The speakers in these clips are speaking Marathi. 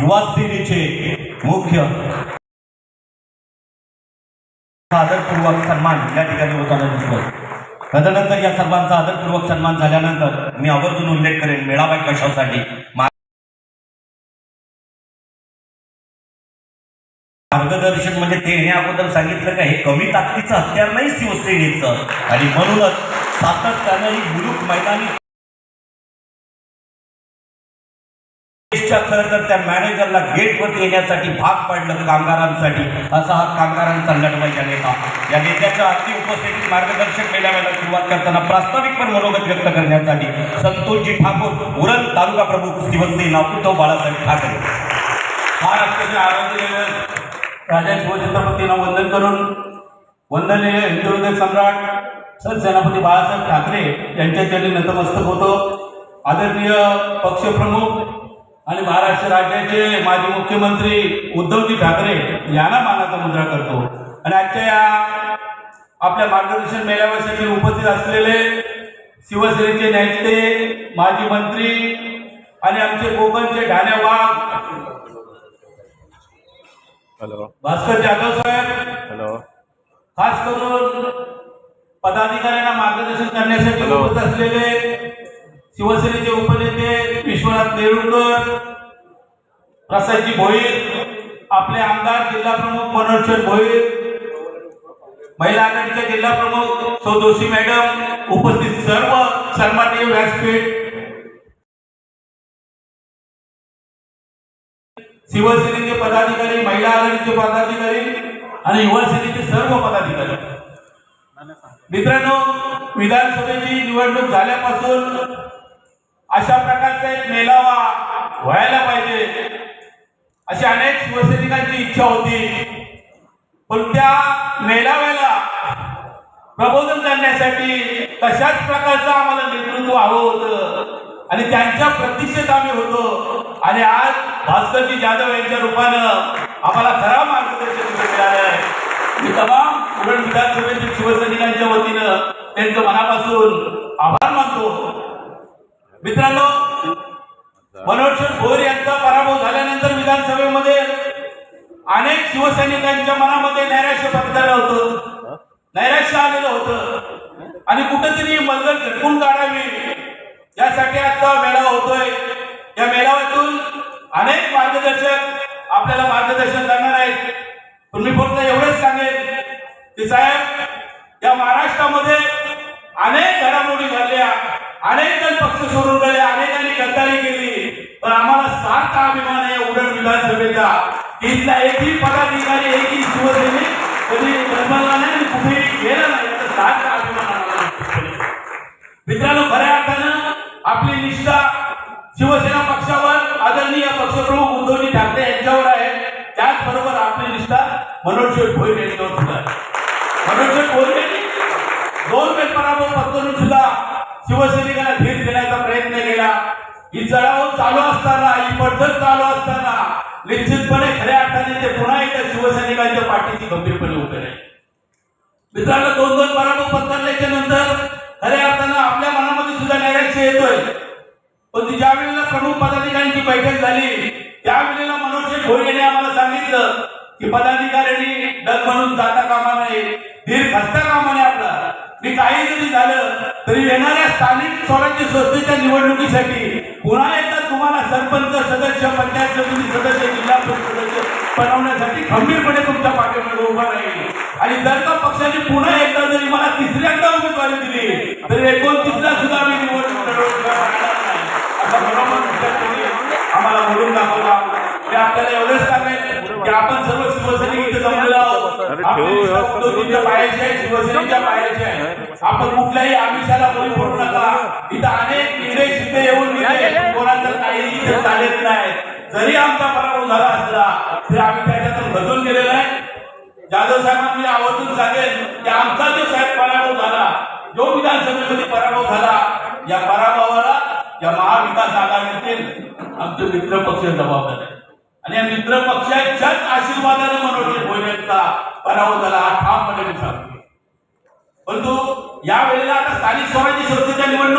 युवा सेनेचे मुख्य आदरपूर्वक सन्मान या ठिकाणी होताना दिसतो तदनंतर या सर्वांचा आदरपूर्वक सन्मान झाल्यानंतर मी आवर्जून उल्लेख करेन मेळावा कशासाठी. मार्गदर्शन म्हणजे ते येण्या अगोदर सांगितलं का हे कमी ताकदीचं हत्यार नाही शिवसेनेचं. आणि म्हणूनच सातत्यानं ही मुलूक मैदानी खरं तर त्या मॅनेजरला गेटवरती येण्यासाठी भाग पाडलं कामगारांसाठी असा हा कामगारांचा लढवायचा नेता. या नेत्याच्या अगदी उपस्थितीत मार्गदर्शक मेळाव्याला सुरुवात करताना प्रास्ताविक पण मनोगत व्यक्त करण्यासाठी संतोषजी ठाकूर उरण तालुका प्रमुख शिवसेना उद्धव बाळासाहेब ठाकरे. महाराष्ट्राचे आराध्य राजा शिवछत्रपतींना वंदन करून वंदनीय हिंदू सम्राट सरसेनापती बाळासाहेब ठाकरे यांच्या चरणी नतमस्तक होतो. आदरणीय पक्षप्रमुख आणि महाराष्ट्र राज्याचे माजी मुख्यमंत्री उद्धवजी ठाकरे यांना मानाचा मुद्रा करतो. आणि आजच्या या आपल्या मार्गदर्शन मेळाव्यासाठी उपस्थित असलेले शिवसेनेचे नेते माजी मंत्री आणि आमचे कोकणचे ढाण्या वाघ. हॅलो. भास्कर जाधव साहेब. हॅलो. खास करून पदाधिकाऱ्यांना मार्गदर्शन करण्यासाठी. उपस्थित असलेले शिवसेनेचे उपनेते विश्वनाथ नेरुळकर प्रसादजी भोईर आपले आमदार जिल्हा प्रमुख मनोहर भोईर महिला आघाडीच्या जिल्हा प्रमुख सौ जोशी मॅडम उपस्थित सर्व सन्माननीय व्यासपीठ शिवसेनेचे पदाधिकारी महिला आघाडीचे पदाधिकारी आणि युवा सेनेचे सर्व पदाधिकारी. मित्रांनो विधानसभेची निवडणूक झाल्यापासून अशा प्रकारचा एक मेळावा व्हायला पाहिजे. अशी अनेक शिवसैनिकांची इच्छा होती. पण त्या मेळाव्याला प्रबोधन करण्यासाठी तशाच प्रकारचं आम्हाला नेतृत्व हवं होतं. आणि त्यांच्या प्रतीक्षेत आम्ही होतो. आणि आज भास्करजी जाधव यांच्या रूपानं आम्हाला खरा मार्गदर्शन मिळालं आहे. मी तमाम उरण विधानसभेतील शिवसैनिकांच्या वतीनं त्यांचं मनापासून आभार मानतो. मित्रांनो मनोज भोर यांचा पराभव झाल्यानंतर विधानसभेमध्ये अनेक शिवसैनिकांच्या मनामध्ये नैराश्य पत्करलं होतं. नैराश्य आलेलं होतं. आणि कुठेतरी मलगत झटकून काढावी. यासाठी आजचा मेळावा होतोय. या मेळाव्यातून अनेक मार्गदर्शक आपल्याला मार्गदर्शन करणार आहेत. तुम्ही फक्त एवढंच सांगेन की साहेब या महाराष्ट्रामध्ये अनेक घडामोडी झाल्या. अनेक जण पक्ष सोडून गेले अनेकांनी गद्दारी केली. पण आम्हाला सार्थ अभिमान आहे उडण विधानसभेचा. की एकही पदाधिकारी एकही शिवसेना ही चढाव चालू असताना ही पडझड चालू असताना निश्चितपणे खऱ्या अर्थाने ते पुन्हा एकदा शिवसैनिकांच्या पाठीशी गंभीरपणे उभे राहिले. मित्रांनो दोन दोन पराभव पत्करल्याच्या नंतर खऱ्या अर्थानं आपल्या मनामध्ये सुद्धा नैराश्य येतोय. पण ज्या वेळेला प्रमुख पदाधिकाऱ्यांची बैठक झाली त्यावेळेला मनोज भोईर यांनी आम्हाला सांगितलं की पदाधिकाऱ्यांनी डग म्हणून जाता कामा नये धीर खसता कामा नये आपला. मी काही जरी झालं तरी येणाऱ्या स्थानिक स्वराज्य संस्थेच्या निवडणुकीसाठी पुन्हा एकदा तुम्हाला सरपंच सदस्य पंचायत समिती सदस्य जिल्हा परिषद सदस्य बनवण्यासाठी खंबीरपणे तुमच्या पाठीमागे उभा राहील. आणि जर का पक्षाने पुन्हा एकदा जरी मला तिसऱ्यांदा उमेदवारी दिली तर एकोणतीसला सुद्धा मी निवडणूक नाही. असा बरोबर आम्हाला बोलून दाखवला. मी आपल्याला एवढंच सांगेल की आपण सर्व शिवसैनिक इथे जमलेलो आहोत. पायाची शिवसेनेच्या पायाची आहे. आपण कुठल्याही आमिषाला बळी पडू नका. इथं अनेक शिंदे येऊन कोणाचं काही इथे चालत नाही. जरी आमचा पराभव झाला असला तरी आम्ही त्याच्यातून खचून गेलेलो आहे. जाधव साहेबांनी आवर्जून सांगेल की आमचा जो साहेब पराभव झाला जो विधानसभेमध्ये पराभव झाला या पराभवाला या महाविकास आघाडीतील आमचे मित्र पक्ष जबाबदार आहे आणि या मित्र पक्षाच्याच आशीर्वादाने मनोज भोजनचा पराभव झाला हा ठामपणे मी सांगतो. परंतु या वेळेला आता स्थानिक स्वराज्य संस्थेच्या निवडणुका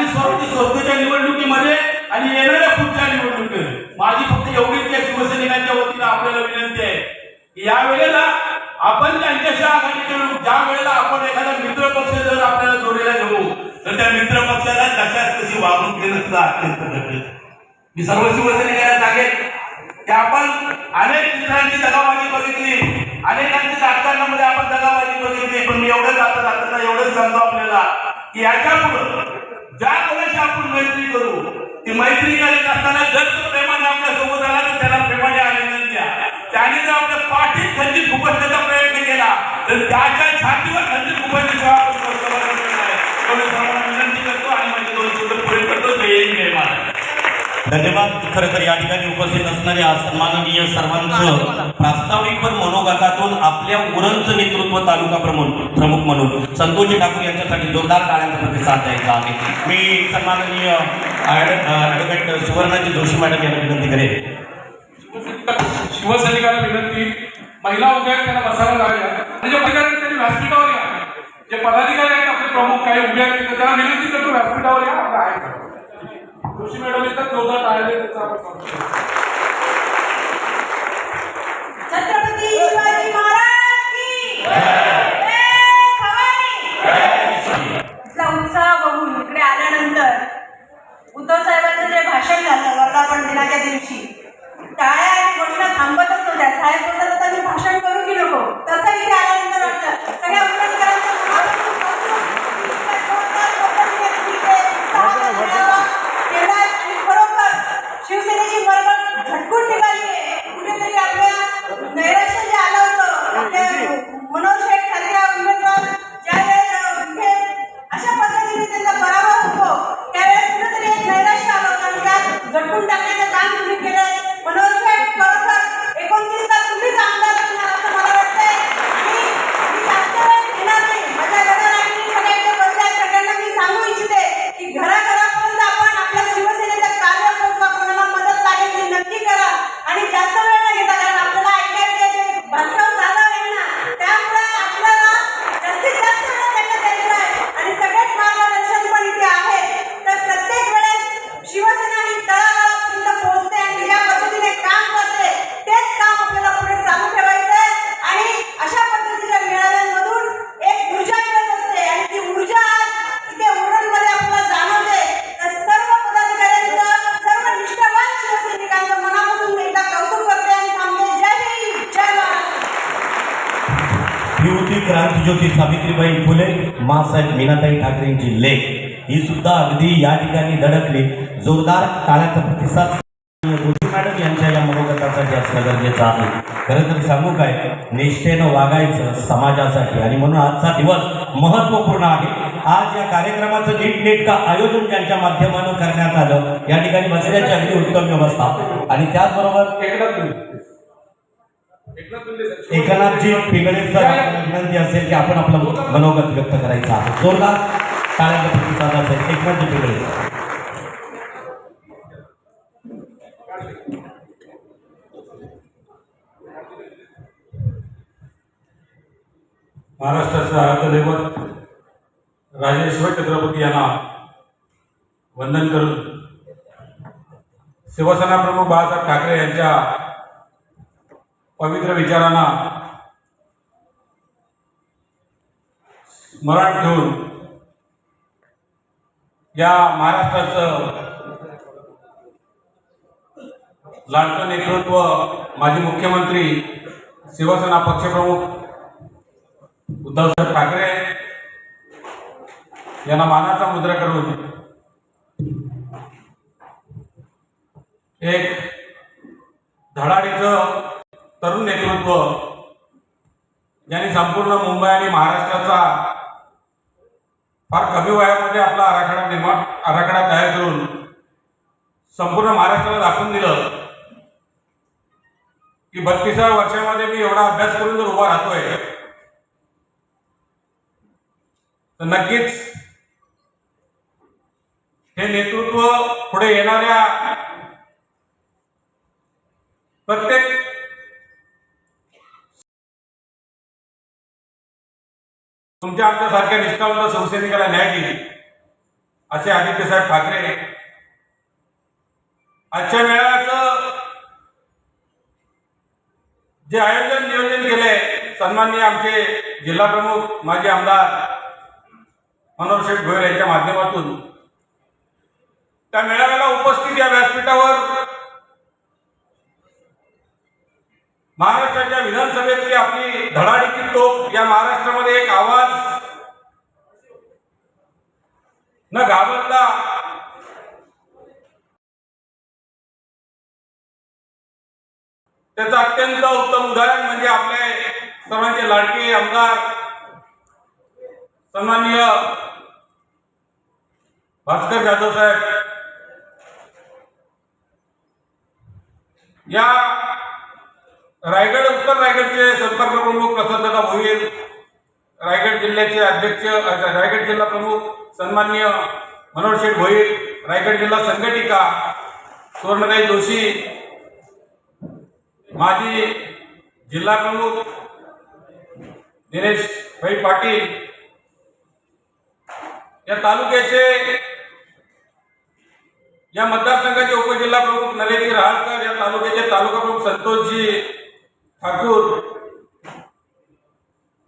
आणि स्वराज्य स्वतःच्या निवडणुकीमध्ये आणि येणाऱ्या पुढच्या निवडणुकीत. माझी फक्त एवढीच त्या शिवसैनिकांच्या वतीनं आपल्याला विनंती आहे की या वेळेला आपण त्यांच्याशी आघाडी करू. ज्या वेळेला आपण एखादा मित्र पक्ष जर आपल्याला जोडीला घेऊ तर त्या मित्र पक्षाला तशाच कशी वागून घेणं सुद्धा अत्यंत गरजेचं मी सर्व शिवसैनिकांना सांगेन की आपण अनेक मित्रांची दगाबाजी बघितली अनेकांची राजकारणामध्ये आपण दगाबाजी बघितली पण मी एवढं जाता जाताना एवढंच सांगतो आपल्याला की याच्या पुढं ज्या मुलाशी आपण मैत्री करू ती मैत्री करीत असताना जर तो प्रेमाने आपल्यासोबत आला तर त्याला प्रेमाने आनंद द्या. त्याने जर आपल्या पाठीत खंजीर खुपसण्याचा प्रयत्न केला तर त्याच्या छातीवर खंजीर खुपसण्याचा धन्यवाद. खरं तर या ठिकाणी उपस्थित असणाऱ्या सन्माननीय सर्वांचं प्रास्ताविक पण मनोगतातून आपल्या उरणचं नेतृत्व तालुका प्रमुख प्रमुख म्हणून संतोषजी ठाकूर यांच्यासाठी जोरदार टाळ्यांचा प्रतिसाद द्यायचा आहे. मी सन्माननीय ad- advocate Suvarnaji Joshi madam यांना विनंती करेन. शिवसैनिकाला विनंती. महिला उभ्या त्यांना बसायला लागल्या आणि जे त्यांनी व्यासपीठावर या. जे पदाधिकारी आहेत आपले प्रमुख काही उभे आहेत त्यांना विनंती करतो व्यासपीठावर या. आपला आहे. जोशी मॅडम येतात जोरदार टाळले त्याचा आपण स्वागत छत्रपती शिवाजी महाराज की ही होती क्रांतीज्योती सावित्रीबाई फुले मासाहेब मीनाताई ठाकरेंची लेख. ही सुद्धा अगदी या ठिकाणी धडकली. जोरदार टाळ्याचा प्रतिसाद मॅडम यांच्या या मनोगतासाठी असणं गरजेचं आहे. खरं तर सांगू काय निष्ठेनं वागायचं समाजासाठी. आणि म्हणून आजचा दिवस महत्त्वपूर्ण आहे. आज या कार्यक्रमाचं नीटनेटकं आयोजन त्यांच्या माध्यमानं करण्यात आलं या ठिकाणी बसण्याची अगदी उत्तम व्यवस्था. आणि त्याचबरोबर एकनाथजी पिंगळे सर विनंती असेल की आपण आपलं मनोगत व्यक्त करायचं आहे. जोरदार टाळ्यांचा प्रतिसाद असेल. एकनाथजी पिंगळे सर महाराष्ट्राचं अर्धदैवत राजेश्वर छत्रपती यांना वंदन करून शिवसेना प्रमुख बाळासाहेब ठाकरे यांच्या पवित्र विचारांना स्मरण ठेवून या महाराष्ट्राचं लाडकं नेतृत्व माजी मुख्यमंत्री शिवसेना पक्षप्रमुख उद्धवसाहेब ठाकरे यांना मानाचा मुद्रा करून एक धडाडीचं तरुण नेतृत्व ज्यांनी संपूर्ण मुंबई आणि महाराष्ट्राचा फार कमी वयामध्ये आपला आराखडा निर्माण आराखडा तयार करून संपूर्ण महाराष्ट्राला दाखवून दिलं की बत्तीसाव्या वर्षामध्ये मी एवढा अभ्यास करून जर उभा राहतोय तर नक्कीच हे नेतृत्व पुढे येणाऱ्या प्रत्येक तुमच्या आमच्यासारख्या निष्ठावंत संसदेला न्याय दिली. असे आदित्यसाहेब ठाकरे. आजच्या मेळाव्याचं जे आयोजन नियोजन सन्माननीय आमचे जिल्हा प्रमुख माजी आमदार मनोहर शेठ गोयल यांच्या माध्यमातून. त्या मेळाव्याला उपस्थित या व्यासपीठावर महाराष्ट्राच्या विधानसभेतली आपली धडाडीची तोप या महाराष्ट्रामध्ये एक आव्हान न घाबरता. त्याचं अत्यंत उत्तम उदाहरण म्हणजे आपले सर्वांचे लाडके आमदार सन्माननीय भास्कर जाधव साहेब. या रायगड उत्तर रायगडचे संपर्क प्रमुख प्रसन्नता होईल रायगड जिल्ह्याचे अध्यक्ष रायगड जिल्हा प्रमुख सन्माननीय मनोहर शेठ भोईर रायगड जिल्हा संघटिका सुवर्णताई जोशी माजी जिल्हा प्रमुख दिनेश भाई पाटील या तालुक्याचे या मतदारसंघाचे उपजिल्हा प्रमुख नरेंद्र राहलकर या तालुक्याचे तालुका प्रमुख संतोषजी ठाकूर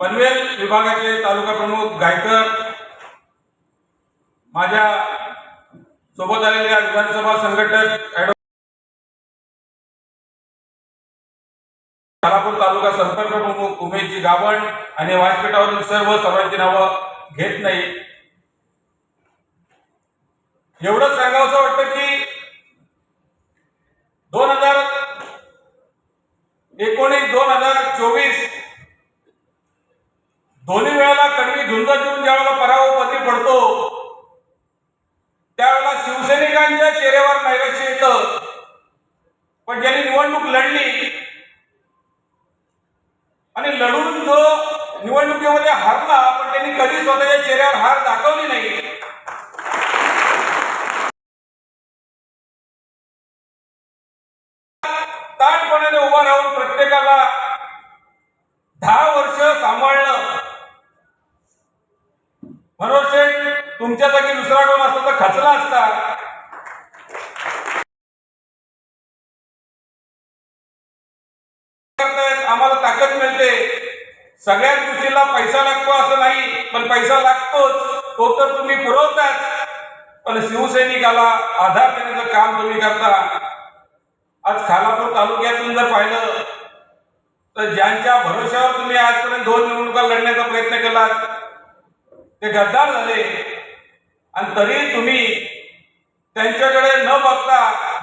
पनवेल विभागाचे तालुका प्रमुख गायकर माझ्या सोबत आलेल्या विधानसभा संघटक ॲडव्हो तालुका संपर्क प्रमुख उमेशजी गावण आणि व्यासपीठावरील सर्व सर्वांची नावं घेत नाही. एवढंच सांगावंसं वाटतं की दोन हजार एकोणीस दोन हजार चोवीस दोन्ही वेळेला कडवी झुंज देऊन ज्यावेळेला पराभवपती पडतो त्यावेळेला शिवसैनिकांच्या चेहऱ्यावर नैराश्य येतं. पण ज्यांनी निवडणूक लढली आणि लढून जो निवडणुकीमध्ये हारला पण त्यांनी कधी स्वतःच्या चेहऱ्यावर हार दाखवली नाही. ताटपणाने उभा राहून प्रत्येकाला दहा वर्ष सांभाळणं मनोहर शेठ तुमच्या जागी दुसरा कोण असता तर खचला असता. आम्हाला ताकद मिळते. सगळ्याच गोष्टीला पैसा लागतो असं नाही पण पैसा लागतोच. तो तर तुम्ही पुरवताच. पण शिवसैनिकाला आधार देण्याचं काम तुम्ही करता. आज खालापूर तालुक्यातून जर पाहिलं तर ज्यांच्या भरोश्यावर तुम्ही आजपर्यंत दोन निवडणुका लढण्याचा प्रयत्न केलात ते गद्दार झाले. आणि तरी तुम्ही त्यांच्याकडे न बघता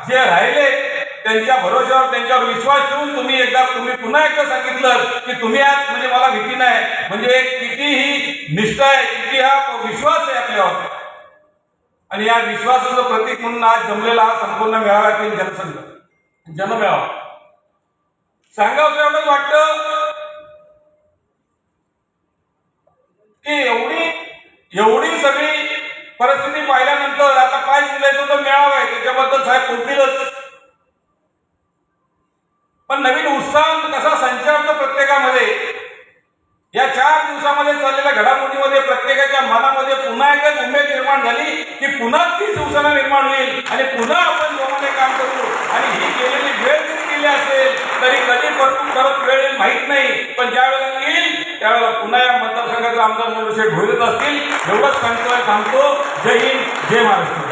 जे राहिले त्यांच्या भरोश्यावर त्यांच्यावर विश्वास ठेवून तुम्ही एकदा तुम्ही पुन्हा एकदा सांगितलं की तुम्ही आज म्हणजे मला भीती नाही. म्हणजे किती ही निष्ठा आहे किती हा विश्वास आहे आपल्यावर. आणि या विश्वासाचं प्रतीक म्हणून आज जमलेला हा संपूर्ण मेळाव्यातील जनसंघ. जनमेळावा. सांगावं एवढंच वाटतं की एवढी एवढी सगळी परिस्थिती पाहिल्यानंतर आता पाच जुलैचा तो मेळावा आहे त्याच्याबद्दल साहेब बोलतीलच. पण नवीन उत्साह कसा संचारतो प्रत्येकामध्ये? या चार दिवसामध्ये चाललेल्या घडामोडीमध्ये प्रत्येकाच्या मनामध्ये पुन्हा एकदा उमेद निर्माण झाली की पुन्हा ती शिवसेना निर्माण होईल आणि पुन्हा आपण जोमाने काम करू. आणि ही गेलेली वेळ जरी गेली असेल तरी कधी परतून परत वेळ माहीत नाही. पण ज्या वेळेला येईल त्यावेळेला पुन्हा या मतदारसंघाचा आमदार शेठ भोईरच असतील एवढंच सांगतोय थांबतो. जय हिंद जय महाराष्ट्र.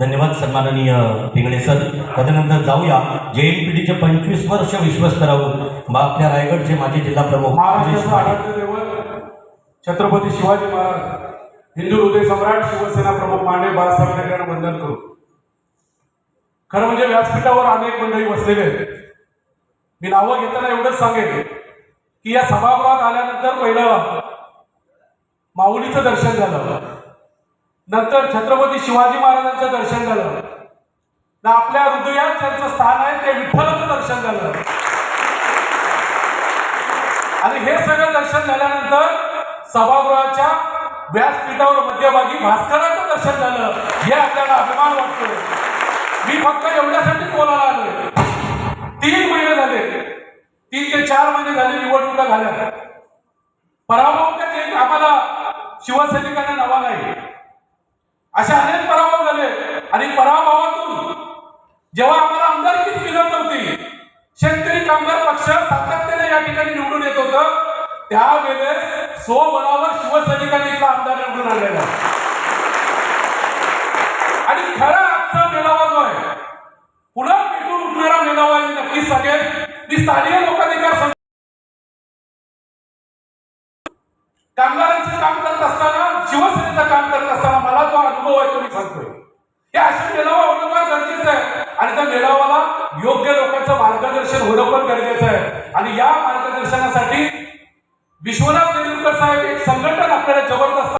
धन्यवाद सन्माननीय पिंगळे सर. तदनंतर जाऊया. जे एन पी टीचे पंचवीस वर्ष विश्वस्तरावर बा आपल्या रायगडचे माजी जिल्हा प्रमुख छत्रपती शिवाजी महाराज हिंदू हृदय सम्राट शिवसेना प्रमुख मांडे बाळासाहेब ठाकरेंना वंदन करू. खरं म्हणजे व्यासपीठावर अनेक मंडळी बसलेले आहेत. मी नावं घेताना एवढंच सांगेन. की या सभागृहात आल्यानंतर पहिलं माऊलीचं दर्शन झालं. नंतर छत्रपती शिवाजी महाराजांचं दर्शन झालं. ना आपल्या हृदयात ज्यांचं स्थान आहे ते विठ्ठलाचं दर्शन झालं. आणि हे सगळं दर्शन झाल्यानंतर सभागृहाच्या व्यासपीठावर मध्यभागी भास्कराचं दर्शन झालं. हे आपल्याला अभिमान वाटतो मी फक्त एवढ्यासाठी बोलायला आलोय. तीन महिने झाले. तीन ते चार महिने झाले निवडणुका झाल्या पराभव काही आम्हाला शिवसैनिकांना नवा नाही. असे अनेक पराभव झाले आणि पराभवातून जेव्हा आम्हाला आमदारकीच मिळत नव्हती शेतकरी कामगार पक्ष सातत्याने या ठिकाणी निवडून येत होतं. त्यावेळेस स्वबळावर शिवसैनिकांनी इथला आमदार निवडून आणलेला आहे. आणि खरा आजचा मेळावा जो आहे पुन्हा पेटून उठणारा मेळावा मी नक्कीच सांगेल मी स्थानिक